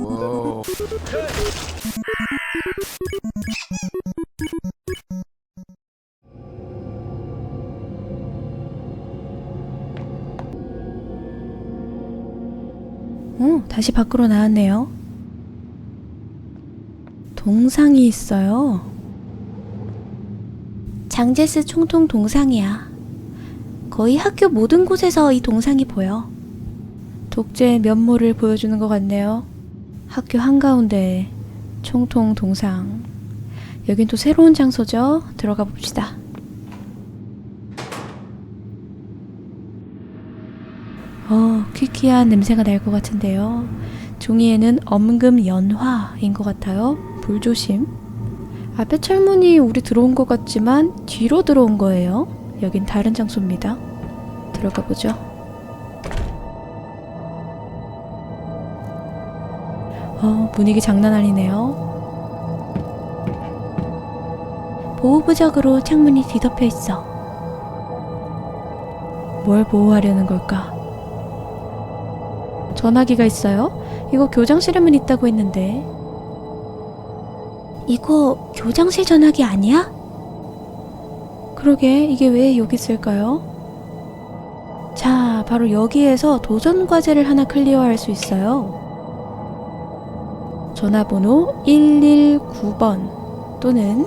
Whoa. 어, 다시 밖으로 나왔네요. 동상이 있어요. 장제스 총통 동상이야. 거의 학교 모든 곳에서 이 동상이 보여. 독재의 면모를 보여주는 것 같네요. 학교 한가운데 총통 동상. 여긴 또 새로운 장소죠? 들어가 봅시다. 어, 퀴퀴한 냄새가 날 것 같은데요. 종이에는 엄금 연화인 것 같아요. 불조심. 앞에 철문이 우리 들어온 것 같지만 뒤로 들어온 거예요. 여긴 다른 장소입니다. 들어가 보죠. 분위기 장난 아니네요. 보호부적으로 창문이 뒤덮여 있어. 뭘 보호하려는 걸까? 전화기가 있어요? 이거 교장실에만 있다고 했는데. 이거 교장실 전화기 아니야? 그러게, 이게 왜 여기 있을까요? 자, 바로 여기에서 도전 과제를 하나 클리어할 수 있어요. 전화번호 119번 또는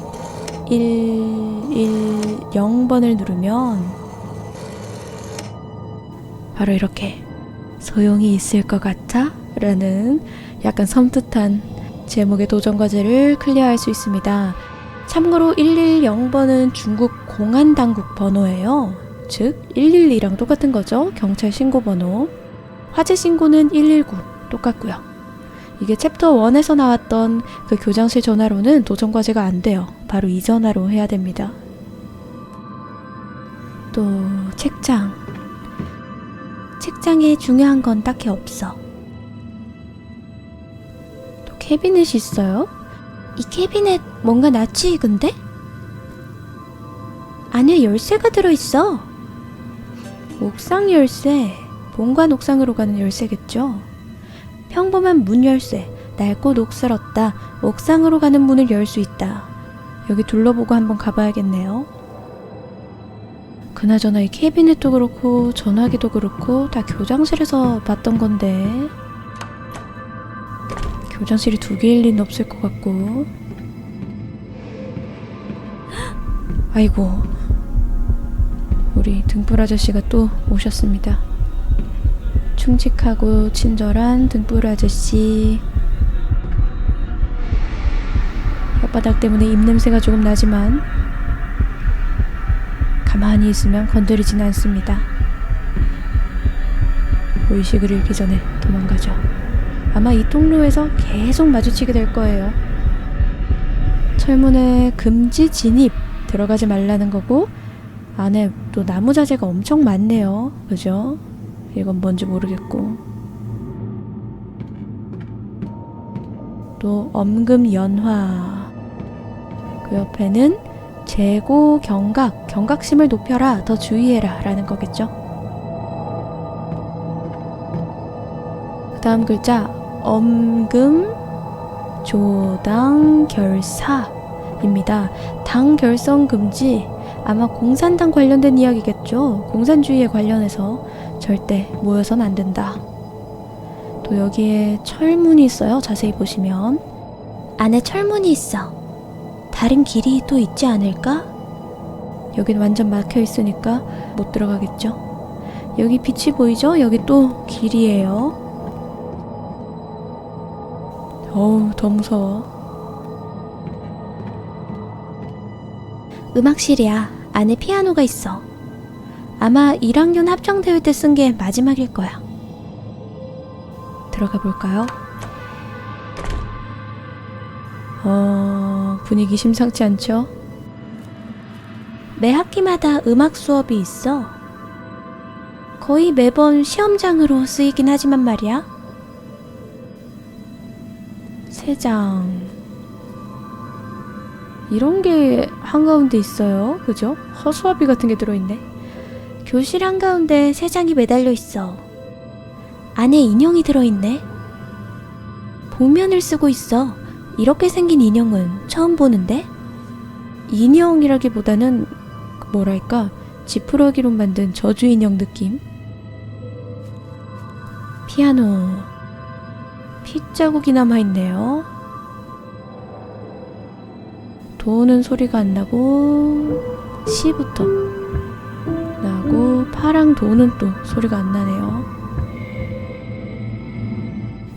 110번을 누르면 바로 이렇게 소용이 있을 것 같아? 라는 약간 섬뜩한 제목의 도전 과제를 클리어할 수 있습니다. 참고로 110번은 중국 공안 당국 번호예요. 즉 112랑 똑같은 거죠. 경찰 신고 번호. 화재 신고는 119 똑같고요. 이게 챕터 1에서 나왔던 그 교장실 전화로는 도전 과제가 안 돼요. 바로 이 전화로 해야 됩니다. 또 책장. 책장에 중요한 건 딱히 없어. 또 캐비넷이 있어요? 이 캐비넷 뭔가 낯이 익은데? 안에 열쇠가 들어있어. 옥상 열쇠. 본관 옥상으로 가는 열쇠겠죠? 평범한 문 열쇠. 낡고 녹슬었다. 옥상으로 가는 문을 열 수 있다. 여기 둘러보고 한번 가봐야겠네요. 그나저나 이 캐비넷도 그렇고 전화기도 그렇고 다 교장실에서 봤던 건데 교장실이 두 개일 리는 없을 것 같고 아이고 우리 등불 아저씨가 또 오셨습니다 충직하고 친절한 등불 아저씨 혓바닥 때문에 입냄새가 조금 나지만 가만히 있으면 건드리진 않습니다. 의식을 잃기 전에 도망가죠. 아마 이 통로에서 계속 마주치게 될 거예요. 철문에 금지 진입 들어가지 말라는 거고 안에 또 나무 자재가 엄청 많네요. 그죠? 이건 뭔지 모르겠고 또 엄금 연화 그 옆에는 재고 경각, 경각심을 높여라, 더 주의해라 라는 거겠죠. 그 다음 글자, 엄금, 조당, 결사입니다. 당 결성 금지, 아마 공산당 관련된 이야기겠죠. 공산주의에 관련해서 절대 모여선 안 된다. 또 여기에 철문이 있어요. 자세히 보시면. 안에 철문이 있어. 다른 길이 또 있지 않을까? 여긴 완전 막혀 있으니까 못 들어가겠죠? 여기 빛이 보이죠? 여기 또 길이에요. 어우, 더 무서워. 음악실이야. 안에 피아노가 있어. 아마 1학년 합창대회 때 쓴 게 마지막일 거야. 들어가 볼까요? 어, 분위기 심상치 않죠? 매 학기마다 음악 수업이 있어. 거의 매번 시험장으로 쓰이긴 하지만 말이야. 세 장. 이런 게 한가운데 있어요. 그죠? 허수아비 같은 게 들어있네. 교실 한가운데 세 장이 매달려 있어. 안에 인형이 들어있네. 복면을 쓰고 있어. 이렇게 생긴 인형은 처음 보는데? 인형이라기보다는 뭐랄까 지푸라기로 만든 저주 인형 느낌? 피아노 핏자국이 남아있네요. 도는 소리가 안 나고 시부터 파랑 도는 또 소리가 안 나네요.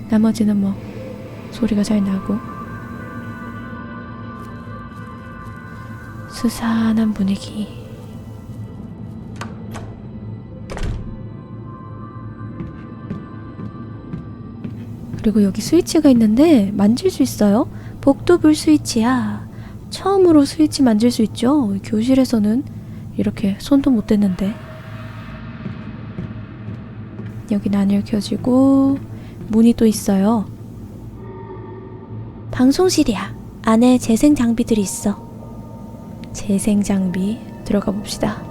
나머지는 뭐 소리가 잘 나고 수산한 분위기. 그리고 여기 스위치가 있는데 만질 수 있어요. 복도불 스위치야. 처음으로 스위치 만질 수 있죠. 교실에서는 이렇게 손도 못 댔는데. 여기는 안 읽혀지고 문이 또 있어요. 방송실이야. 안에 재생 장비들이 있어. 재생 장비 들어가 봅시다.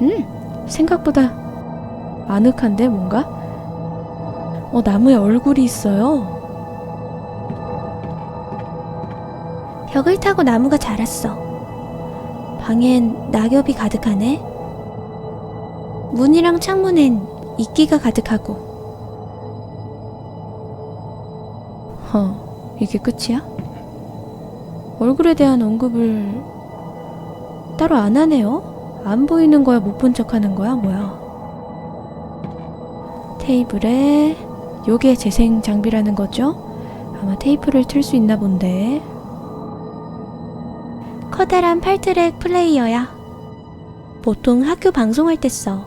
음, 생각보다 아늑한데 뭔가? 어, 나무에 얼굴이 있어요. 벽을 타고 나무가 자랐어. 방엔 낙엽이 가득하네. 문이랑 창문엔 이끼가 가득하고. 허, 이게 끝이야? 얼굴에 대한 언급을 따로 안 하네요. 안 보이는 거야, 못 본 척 하는 거야, 뭐야. 테이블에 요게 재생 장비라는 거죠? 아마 테이프를 틀 수 있나 본데. 커다란 8트랙 플레이어야. 보통 학교 방송할 때 써.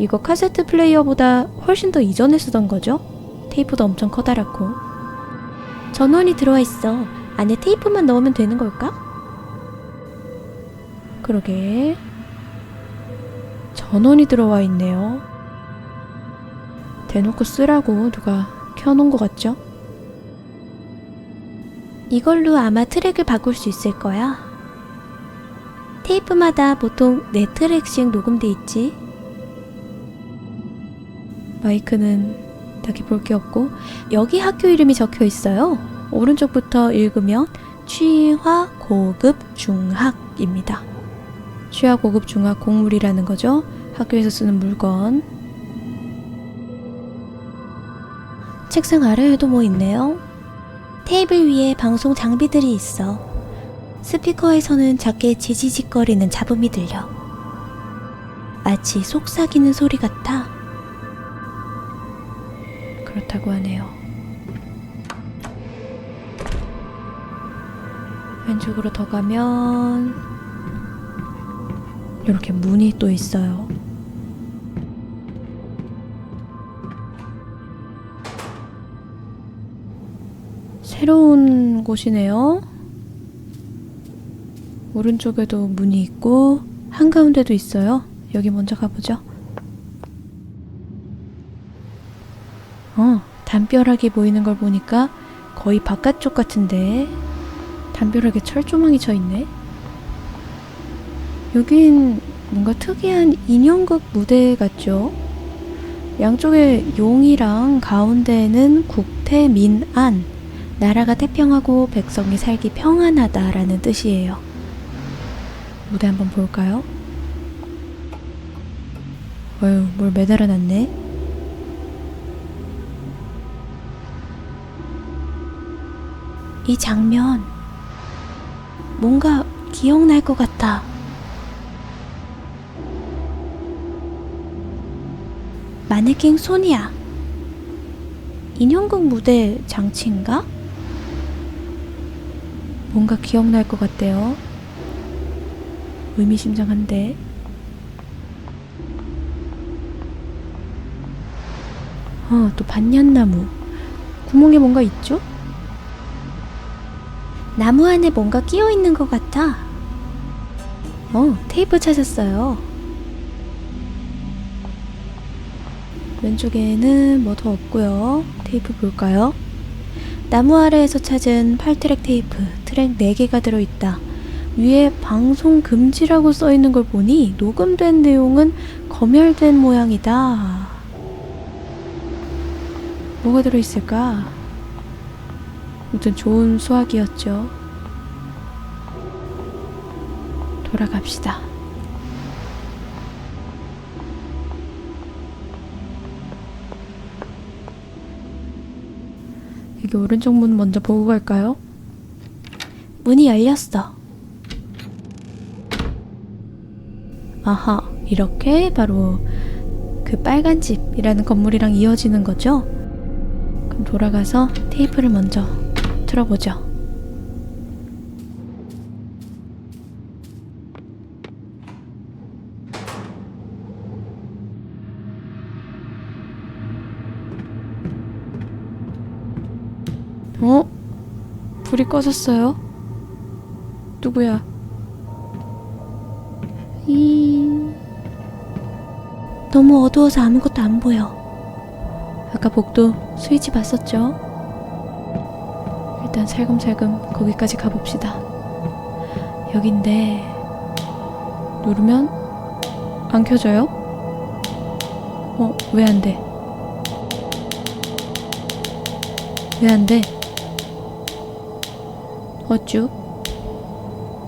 이거 카세트 플레이어보다 훨씬 더 이전에 쓰던 거죠? 테이프도 엄청 커다랗고. 전원이 들어와 있어. 안에 테이프만 넣으면 되는 걸까? 그러게. 전원이 들어와 있네요. 대놓고 쓰라고 누가 켜놓은 것 같죠? 이걸로 아마 트랙을 바꿀 수 있을 거야. 테이프마다 보통 4트랙씩 녹음돼 있지. 마이크는 딱히 볼 게 없고, 여기 학교 이름이 적혀 있어요. 오른쪽부터 읽으면 취화 고급 중학입니다. 취화 고급 중학 공물이라는 거죠. 학교에서 쓰는 물건. 책상 아래에도 뭐 있네요. 테이블 위에 방송 장비들이 있어. 스피커에서는 작게 지지직거리는 잡음이 들려. 마치 속삭이는 소리 같아. 그렇다고 하네요. 왼쪽으로 더 가면 이렇게 문이 또 있어요. 새로운 곳이네요. 오른쪽에도 문이 있고 한가운데도 있어요. 여기 먼저 가보죠. 어, 담벼락이 보이는 걸 보니까 거의 바깥쪽 같은데 담벼락에 철조망이 쳐 있네. 여긴 뭔가 특이한 인형극 무대 같죠? 양쪽에 용이랑 가운데는 국태민안, 나라가 태평하고 백성이 살기 평안하다라는 뜻이에요. 무대 한번 볼까요? 어휴, 뭘 매달아 놨네. 이 장면, 뭔가 기억날 것 같아. 마네킹 소니야. 인형극 무대 장치인가? 뭔가 기억날 것 같대요. 의미심장한데. 어, 또 반년나무. 구멍에 뭔가 있죠? 나무 안에 뭔가 끼어 있는 것 같아. 어, 테이프 찾았어요. 왼쪽에는 뭐 더 없고요. 테이프 볼까요? 나무 아래에서 찾은 8트랙 테이프, 트랙 4개가 들어있다. 위에 방송 금지라고 써 있는 걸 보니 녹음된 내용은 검열된 모양이다. 뭐가 들어있을까? 아무튼 좋은 수학이었죠. 돌아갑시다. 여기 오른쪽 문 먼저 보고 갈까요? 문이 열렸어. 아하, 이렇게 바로 그 빨간 집이라는 건물이랑 이어지는 거죠? 그럼 돌아가서 테이프를 먼저 틀어보죠. 어? 불이 꺼졌어요? 누구야? 이... 너무 어두워서 아무것도 안 보여. 아까 복도 스위치 봤었죠? 일단 살금살금 거기까지 가봅시다. 여긴데 누르면 안 켜져요? 어, 왜 안 돼? 왜 안 돼? 어쭈?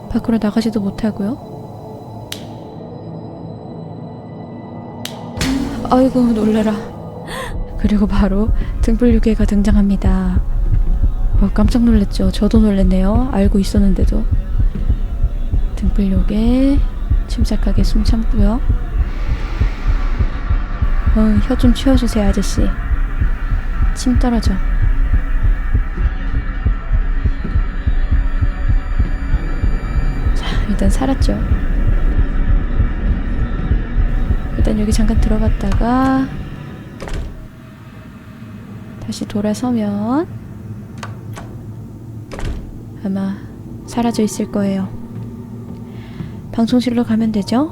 밖으로 나가지도 못하고요. 아이고 놀래라. 그리고 바로 등불 유괴가 등장합니다. 어, 깜짝 놀랐죠. 저도 놀랐네요. 알고 있었는데도. 등불유괴 침착하게 숨 참고요. 어, 혀 좀 치워주세요, 아저씨. 침 떨어져. 자, 일단 살았죠. 일단 여기 잠깐 들어갔다가 다시 돌아서면 아마 사라져 있을 거예요. 방송실로 가면 되죠?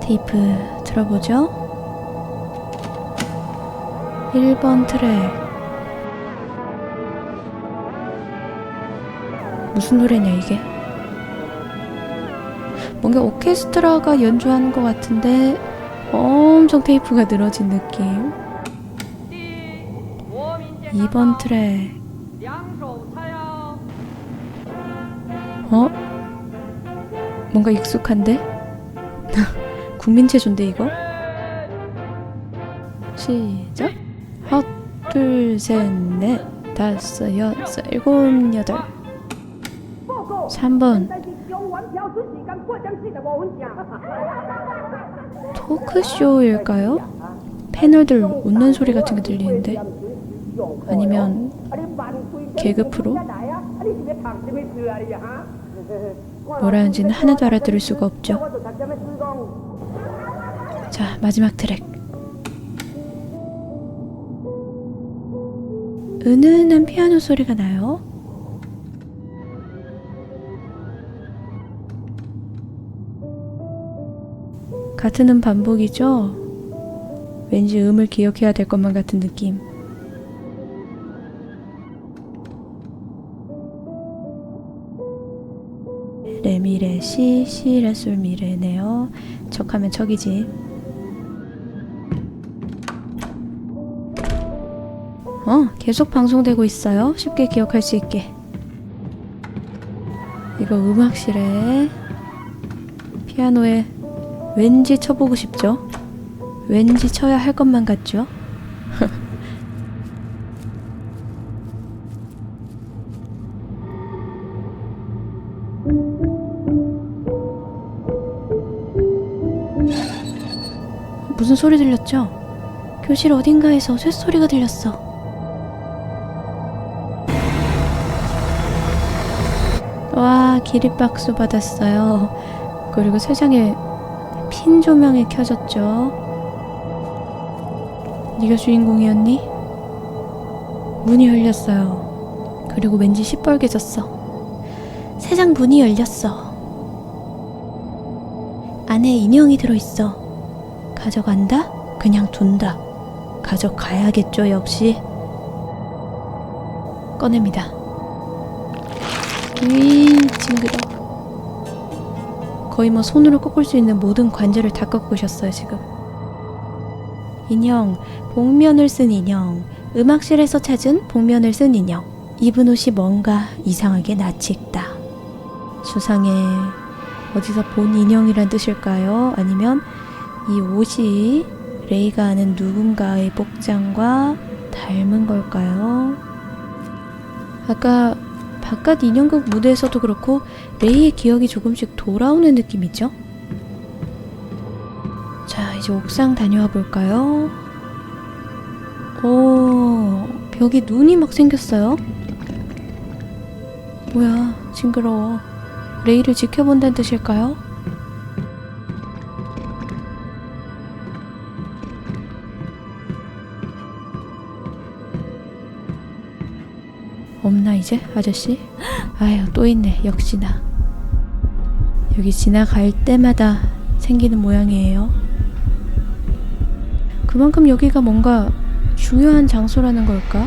테이프 들어보죠? 1번 트랙 무슨 노래냐 이게 뭔가 오케스트라가 연주하는 것 같은데 엄청 테이프가 늘어진 느낌 2번 트랙 어? 뭔가 익숙한데? 국민체조인데 이거? 시작 헛, 둘, 셋, 넷, 다섯, 여섯, 일곱, 여덟 3번 토크쇼일까요? 패널들 웃는 소리 같은 게 들리는데 아니면 개그 프로? 뭐라는지는 하나도 알아들을 수가 없죠 자 마지막 트랙 은은한 피아노 소리가 나요 같은 음 반복이죠? 왠지 음을 기억해야 될 것만 같은 느낌. 레미레 시 시레 솔 미레네요. 척하면 척이지. 어 계속 방송되고 있어요. 쉽게 기억할 수 있게. 이거 음악실에 피아노에 왠지 쳐보고 싶죠 왠지 쳐야 할 것만 같죠 무슨 소리 들렸죠? 교실 어딘가에서 쇳소리가 들렸어. 와, 기립박수 받았어요. 그리고 세상에 핀 조명이 켜졌죠. 네가 주인공이었니? 문이 열렸어요. 그리고 왠지 시뻘개졌어. 세상 문이 열렸어. 안에 인형이 들어있어. 가져간다? 그냥 둔다. 가져가야겠죠, 역시. 꺼냅니다. 으이 징그러. 거의 뭐 손으로 꺾을 수 있는 모든 관절을 다 꺾으셨어요 지금. 인형, 복면을 쓴 인형, 음악실에서 찾은 복면을 쓴 인형. 입은 옷이 뭔가 이상하게 낯이 익다. 수상해. 어디서 본 인형이란 뜻일까요? 아니면 이 옷이 레이가 아는 누군가의 복장과 닮은 걸까요? 아까 바깥 인형극 무대에서도 그렇고 레이의 기억이 조금씩 돌아오는 느낌이죠? 자, 이제 옥상 다녀와 볼까요? 오, 벽에 눈이 막 생겼어요. 뭐야, 징그러워. 레이를 지켜본다는 뜻일까요? 없나 이제 아저씨? 아유 또 있네 역시나 여기 지나갈 때마다 생기는 모양이에요 그만큼 여기가 뭔가 중요한 장소라는 걸까?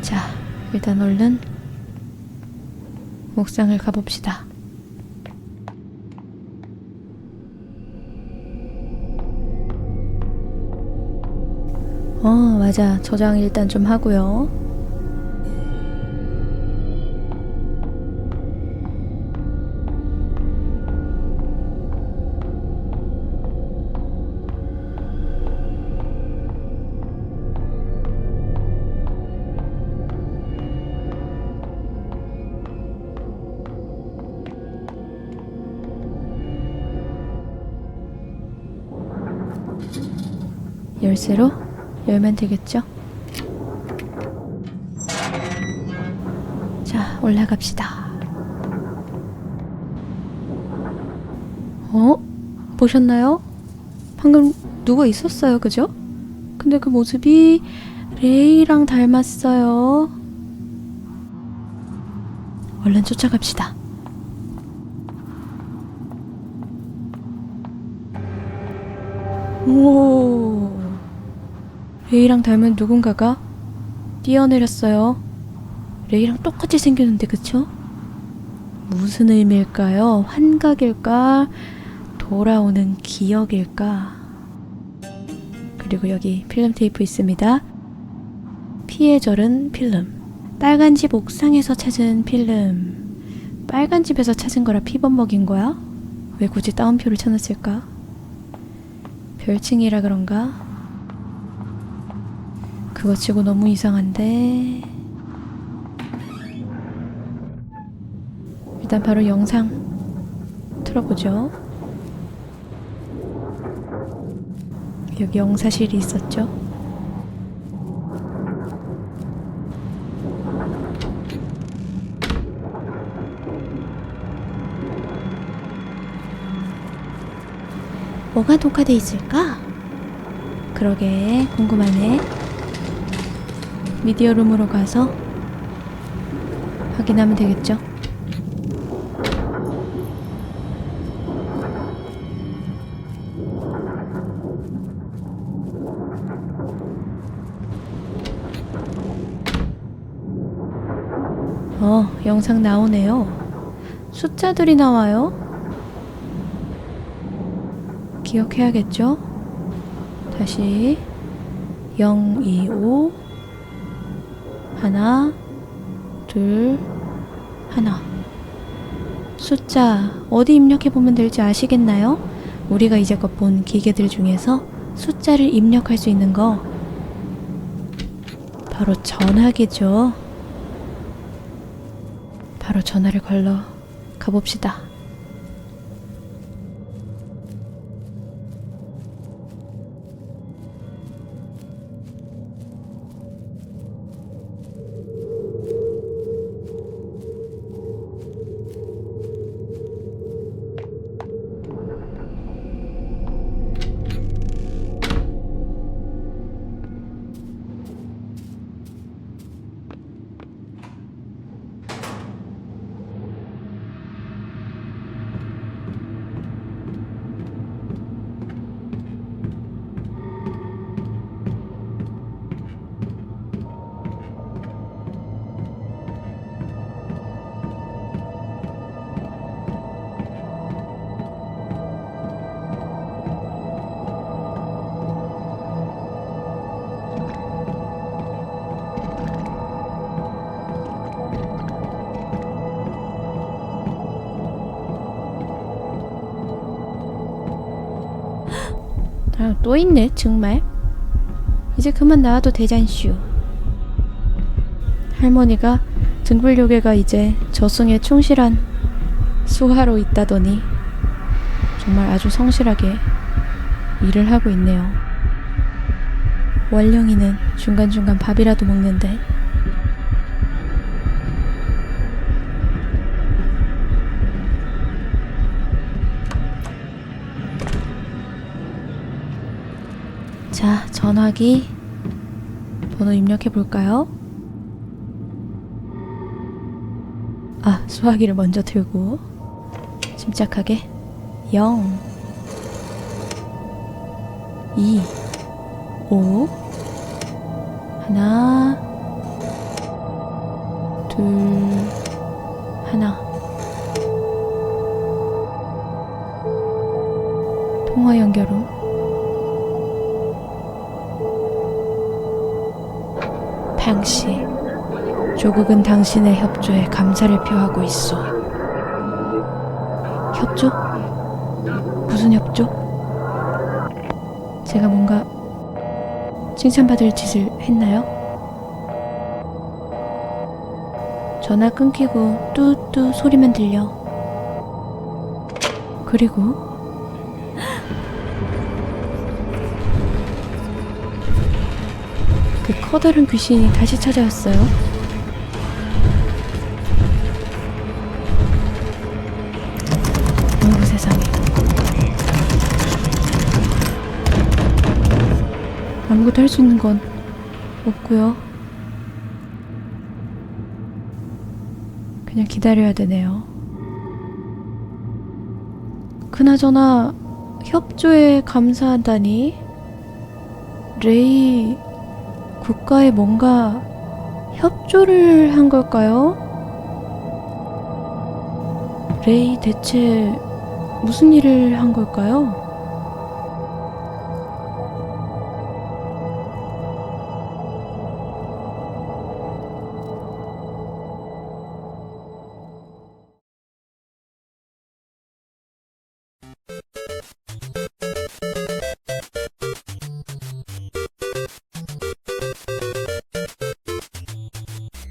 자, 일단 얼른 옥상을 가봅시다. 어, 맞아. 저장 일단 좀 하고요. 열쇠로 열면 되겠죠? 자, 올라갑시다. 어? 보셨나요? 방금 누가 있었어요, 그죠? 근데 그 모습이 레이랑 닮았어요. 얼른 쫓아갑시다. 오. 레이랑 닮은 누군가가 뛰어내렸어요. 레이랑 똑같이 생겼는데 그쵸? 무슨 의미일까요? 환각일까? 돌아오는 기억일까? 그리고 여기 필름 테이프 있습니다. 피해 절은 필름. 빨간 집 옥상에서 찾은 필름. 빨간 집에서 찾은 거라 피범 먹인 거야? 왜 굳이 따옴표를 쳐놨을까? 별칭이라 그런가? 그거 치고 너무 이상한데. 일단 바로 영상 틀어보죠. 여기 영사실이 있었죠. 뭐가 녹화돼 있을까? 그러게 궁금하네. 미디어 룸으로 가서 확인하면 되겠죠? 어, 영상 나오네요. 숫자들이 나와요. 기억해야겠죠? 다시 0, 2, 5 하나 둘 하나 숫자 어디 입력해 보면 될지 아시겠나요? 우리가 이제껏 본 기계들 중에서 숫자를 입력할 수 있는 거 바로 전화기죠. 바로 전화를 걸러 가봅시다. 또 있네 정말. 이제 그만 나와도 되잖슈. 할머니가 등불요괴가 이제 저승에 충실한 수하로 있다더니 정말 아주 성실하게 일을 하고 있네요. 원령이는 중간중간 밥이라도 먹는데 전화기 번호 입력해 볼까요? 아, 수화기를 먼저 들고 침착하게 0 2 5 하나 조국은 당신의 협조에 감사를 표하고 있어. 협조? 무슨 협조? 제가 뭔가 칭찬받을 짓을 했나요? 전화 끊기고 뚜뚜 소리만 들려. 그리고 그 커다란 귀신이 다시 찾아왔어요. 아무것도 할 수 있는 건 없고요. 그냥 기다려야 되네요. 그나저나 협조에 감사하다니 레이 국가에 뭔가 협조를 한 걸까요? 레이 대체 무슨 일을 한 걸까요?